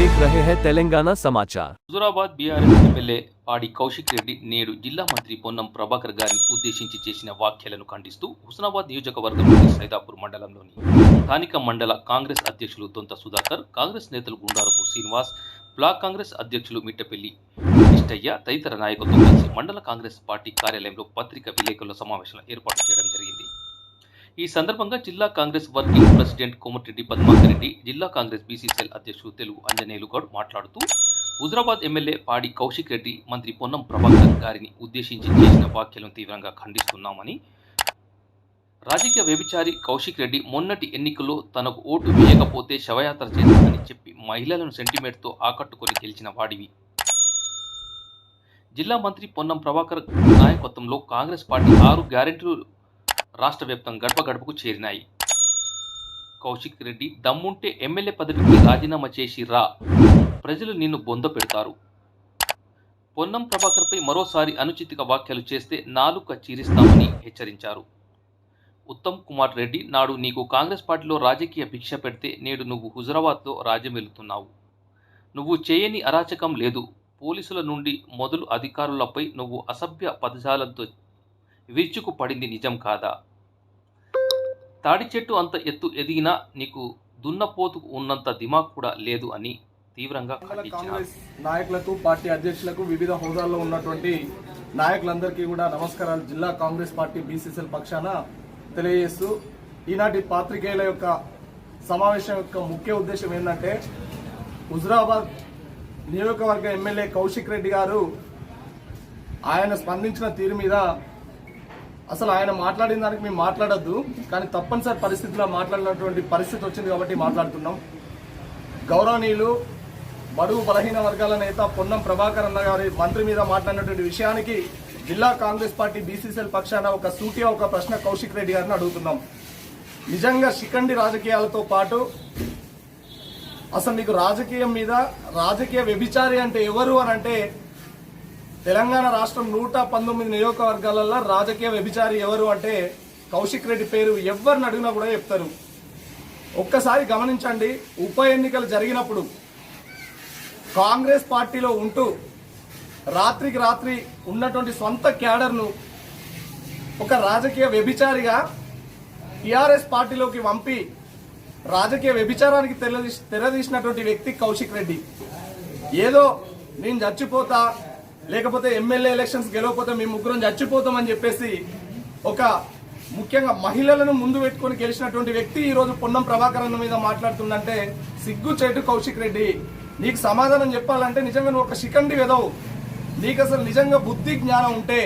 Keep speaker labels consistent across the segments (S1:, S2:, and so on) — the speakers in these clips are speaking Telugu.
S1: देख रहे हैं तेलंगाना समाचार
S2: హుజురాబాద్ బీఆర్ఎస్ ఎమ్మెల్యే పాడి కౌశిక్ రెడ్డి నేడు జిల్లా మంత్రి పొన్నం ప్రభాకర్ గారిని ఉద్దేశించి చేసిన వ్యాఖ్యలను ఖండిస్తూ హుస్నాబాద్ నియోజకవర్గంలోని సైదాపూర్ మండలంలోని స్థానిక మండల కాంగ్రెస్ అధ్యక్షులు దొంత సుధాకర్ కాంగ్రెస్ నేతలు గుండారపు శ్రీనివాస్ బ్లాక్ కాంగ్రెస్ అధ్యక్షులు మిట్టపల్లి ఇష్టయ్య తదితర నాయకులతో కలిసి మండల కాంగ్రెస్ పార్టీ కార్యాలయంలో పత్రికా విలేకరుల సమావేశం ఏర్పాటు చేయడం జరిగింది ఈ సందర్భంగా జిల్లా కాంగ్రెస్ వర్కింగ్ ప్రెసిడెంట్ కోమటిరెడ్డి పద్మాకర్ రెడ్డి జిల్లా కాంగ్రెస్ బీసీసీఎల్ అధ్యక్షుడు తెలుగు అంజనేయులు గౌడ్ మాట్లాడుతూ హుజరాబాద్ ఎమ్మెల్యే పాడి కౌశిక్ రెడ్డి మంత్రి పొన్నం ప్రభాకర్ గారిని ఉద్దేశించి చేసిన వ్యాఖ్యలను తీవ్రంగా ఖండిస్తున్నామని రాజకీయ వ్యభిచారి కౌశిక్ రెడ్డి మొన్నటి ఎన్నికల్లో తనకు ఓటు వేయకపోతే శవయాత్ర చేస్తానని చెప్పి మహిళలను సెంటిమెంట్తో ఆకట్టుకొని గెలిచిన వాడివి. జిల్లా మంత్రి పొన్నం ప్రభాకర్ నాయకత్వంలో కాంగ్రెస్ పార్టీ ఆరు గ్యారెంటీలు రాష్ట్ర వ్యాప్తంగా గడప గడపకు చేరినాయి. కౌశిక్ రెడ్డి దమ్ముంటే ఎమ్మెల్యే పదవికి రాజీనామా చేసి రా. ప్రజలు నిన్ను బొంద పెడతారు. పొన్నం ప్రభాకర్పై మరోసారి అనుచితిక వ్యాఖ్యలు చేస్తే నాలుక చీరిస్తామని హెచ్చరించారు. ఉత్తమ్ కుమార్ రెడ్డి నాడు నీకు కాంగ్రెస్ పార్టీలో రాజకీయ భిక్ష పెడితే నేడు నువ్వు హుజరాబాద్లో రాజ్యమెలుతున్నావు నువ్వు చేయని అరాచకం లేదు. పోలీసుల నుండి మొదలు అధికారులపై నువ్వు అసభ్య పదజాలంతో విరుచుకు పడింది నిజం కాదా? తాడి చెట్టు అంత ఎత్తు ఎదిగినా నీకు దున్నపోతుకు ఉన్నంత దిమాగ్ కూడా లేదు అని తీవ్రంగా
S3: కాంగ్రెస్ నాయకులకు పార్టీ అధ్యక్షులకు వివిధ హోదాల్లో ఉన్నటువంటి నాయకులందరికీ కూడా నమస్కారాలు. జిల్లా కాంగ్రెస్ పార్టీ బీసీసీఎల్ పక్షాన తెలియజేస్తూ ఈనాటి పాత్రికేయుల యొక్క సమావేశం యొక్క ముఖ్య ఉద్దేశం ఏంటంటే హుజరాబాద్ నియోజకవర్గ ఎమ్మెల్యే కౌశిక్ రెడ్డి గారు ఆయన స్పందించిన తీరు మీద అసలు ఆయన మాట్లాడిన దానికి మేము మాట్లాడొద్దు కానీ తప్పనిసరి పరిస్థితిలో మాట్లాడినటువంటి పరిస్థితి వచ్చింది కాబట్టి మాట్లాడుతున్నాం. గౌరవనీయులు బడుగు బలహీన వర్గాల నేత పొన్నం ప్రభాకర్ అన్న గారి మంత్రి మీద మాట్లాడినటువంటి విషయానికి జిల్లా కాంగ్రెస్ పార్టీ బీసీసీఎల్ పక్షాన ఒక సూటిగా ఒక ప్రశ్న కౌశిక్ రెడ్డి గారిని అడుగుతున్నాం. నిజంగా శిఖండి రాజకీయాలతో పాటు అసలు నీకు రాజకీయం మీద రాజకీయ వ్యభిచారి అంటే ఎవరు అని అంటే తెలంగాణ రాష్ట్రం నూట పంతొమ్మిది నియోజకవర్గాలలో రాజకీయ వ్యభిచారి ఎవరు అంటే కౌశిక్ రెడ్డి పేరు ఎవరిని అడిగినా కూడా చెప్తారు. ఒక్కసారి గమనించండి ఉప ఎన్నికలు జరిగినప్పుడు కాంగ్రెస్ పార్టీలో ఉంటూ రాత్రికి రాత్రి ఉన్నటువంటి సొంత క్యాడర్ను ఒక రాజకీయ వ్యభిచారిగా టిఆర్ఎస్ పార్టీలోకి పంపి రాజకీయ వ్యభిచారానికి తెరదీసినటువంటి వ్యక్తి కౌశిక్ రెడ్డి. ఏదో నేను చచ్చిపోతా లేకపోతే ఎమ్మెల్యే ఎలక్షన్స్ గెలవకపోతే మేము ముగ్గురం చచ్చిపోతామని చెప్పేసి ఒక ముఖ్యంగా మహిళలను ముందు పెట్టుకొని గెలిచినటువంటి వ్యక్తి ఈరోజు పొన్నం ప్రభాకర్ అన్న మీద మాట్లాడుతుందంటే సిగ్గు చెట్టు కౌశిక్ రెడ్డి. నీకు సమాధానం చెప్పాలంటే నిజంగా నువ్వు ఒక శిఖండి వెదవు. నీకు అసలు నిజంగా బుద్ధి జ్ఞానం ఉంటే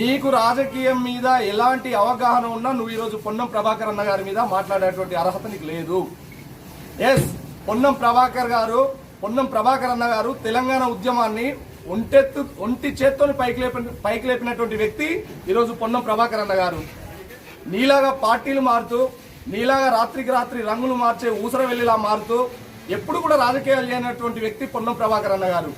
S3: నీకు రాజకీయం మీద ఎలాంటి అవగాహన ఉన్నా నువ్వు ఈరోజు పొన్నం ప్రభాకర్ అన్న గారి మీద మాట్లాడేటువంటి అర్హత నీకు లేదు. ఎస్ పొన్నం ప్రభాకర్ గారు పొన్నం ప్రభాకర్ అన్న గారు తెలంగాణ ఉద్యమాన్ని ఒంటెత్తు ఒంటి చేత్తోని పైకి లేప పైకి లేపినటువంటి వ్యక్తి ఈరోజు పొన్నం ప్రభాకర్ అన్న గారు. నీలాగా పార్టీలు మారుతూ నీలాగా రాత్రికి రాత్రి రంగులు మార్చే ఊసర వెళ్ళిలా మారుతూ ఎప్పుడు కూడా రాజకీయాలు చేయనటువంటి వ్యక్తి పొన్నం ప్రభాకర్ అన్న గారు.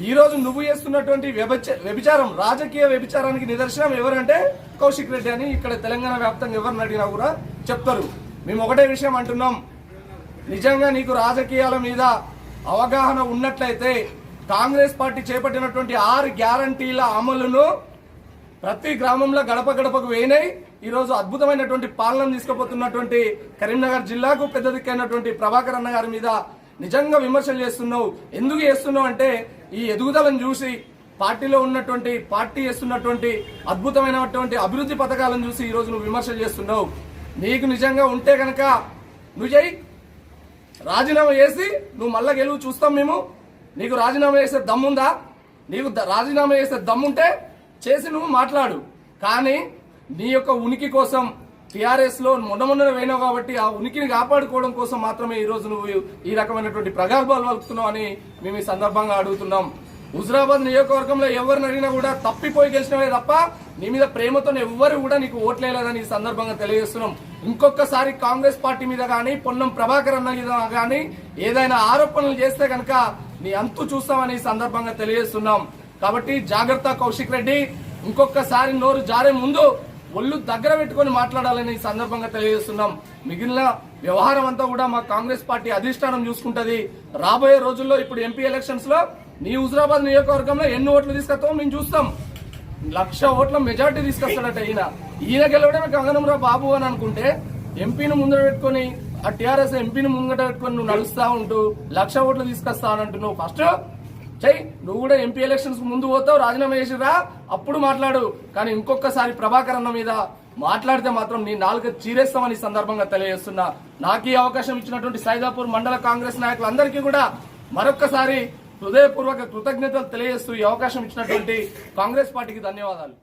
S3: ఈరోజు నువ్వు చేస్తున్నటువంటి వ్యభిచ- వ్యభిచారం రాజకీయ వ్యభిచారానికి నిదర్శనం ఎవరంటే కౌశిక్ రెడ్డి అని ఇక్కడ తెలంగాణ వ్యాప్తంగా ఎవరిని అడిగినా కూడా చెప్తారు. మేము ఒకటే విషయం అంటున్నాం. నిజంగా నీకు రాజకీయాల మీద అవగాహన ఉన్నట్లయితే కాంగ్రెస్ పార్టీ చేపట్టినటువంటి ఆరు గ్యారంటీల అమలును ప్రతి గ్రామంలో గడప గడపకు వేయినాయి ఈరోజు అద్భుతమైనటువంటి పాలన తీసుకుపోతున్నటువంటి కరీంనగర్ జిల్లాకు పెద్ద దిక్కైనటువంటి ప్రభాకర్ అన్న గారి మీద నిజంగా విమర్శలు చేస్తున్నావు. ఎందుకు చేస్తున్నావు అంటే ఈ ఎదుగుదలను చూసి పార్టీలో ఉన్నటువంటి పార్టీ చేస్తున్నటువంటి అద్భుతమైనటువంటి అభివృద్ధి పథకాలను చూసి ఈ నువ్వు విమర్శలు చేస్తున్నావు. నీకు నిజంగా ఉంటే కనుక నువ్వు చేయి. రాజీనామా చేసి నువ్వు మళ్ళా గెలువు చూస్తాం మేము. నీకు రాజీనామా చేసే దమ్ముందా? నీకు ద- రాజీనామా చేసే దమ్ముంటే చేసి నువ్వు మాట్లాడు. కానీ నీ యొక్క ఉనికి కోసం టీఆర్ఎస్లో మొన్న మొన్న పోయినావు కాబట్టి ఆ ఉనికిని కాపాడుకోవడం కోసం మాత్రమే ఈ రోజు నువ్వు ఈ రకమైనటువంటి ప్రగల్భాలు వలుపుతున్నావు అని మేము ఈ సందర్భంగా అడుగుతున్నాం. హుజరాబాద్ నియోజకవర్గంలో ఎవరిని అడిగినా కూడా తప్పిపోయి గెలిచినవే తప్ప నీ మీద ప్రేమతో ఎవ్వరు కూడా నీకు ఓట్లేదని ఈ సందర్భంగా తెలియజేస్తున్నాం. ఇంకొకసారి కాంగ్రెస్ పార్టీ మీద కానీ పొన్నం ప్రభాకర్ అన్న మీద కానీ ఏదైనా ఆరోపణలు చేస్తే కనుక నీ అంతు చూస్తామని ఈ సందర్భంగా తెలియజేస్తున్నాం. కాబట్టి జాగ్రత్త కౌశిక్ రెడ్డి ఇంకొకసారి నోరు జారే ముందు ఒళ్ళు దగ్గర పెట్టుకొని మాట్లాడాలని ఈ సందర్భంగా తెలియజేస్తున్నాం. మిగిలిన వ్యవహారం అంతా కూడా మా కాంగ్రెస్ పార్టీ అధిష్టానం చూసుకుంటది. రాబోయే రోజుల్లో ఇప్పుడు ఎంపీ ఎలక్షన్స్లో నీ హుజరాబాద్ నియోజకవర్గంలో ఎన్ని ఓట్లు తీసుకొస్తావో మేము చూస్తాం. లక్ష ఓట్ల మెజార్టీ తీసుకొస్తాడట ఈయన. ఈయన గెలవడమే గగనంరా బాబు అని అనుకుంటే ఎంపీని ముందర పెట్టుకొని ఆ టీఆర్ఎస్ ఎంపీని ముంగట పెట్టుకొని నువ్వు నడుస్తా ఉంటూ లక్ష ఓట్లు తీసుకొస్తా ఫస్ట్ చెయ్యి నువ్వు కూడా ఎంపీ ఎలక్షన్స్ ముందు పోతావు రాజీనామా చేసిరా అప్పుడు మాట్లాడు. కానీ ఇంకొకసారి ప్రభాకర్ అన్న మీద మాట్లాడితే మాత్రం నీ నాలుగు చీరేస్తామని సందర్భంగా తెలియజేస్తున్నా. నాకు ఈ అవకాశం ఇచ్చినటువంటి సైదాపూర్ మండల కాంగ్రెస్ నాయకులందరికీ కూడా మరొక్కసారి హృదయపూర్వక కృతజ్ఞతలు తెలియజేస్తూ ఈ అవకాశం ఇచ్చినటువంటి కాంగ్రెస్ పార్టీకి ధన్యవాదాలు.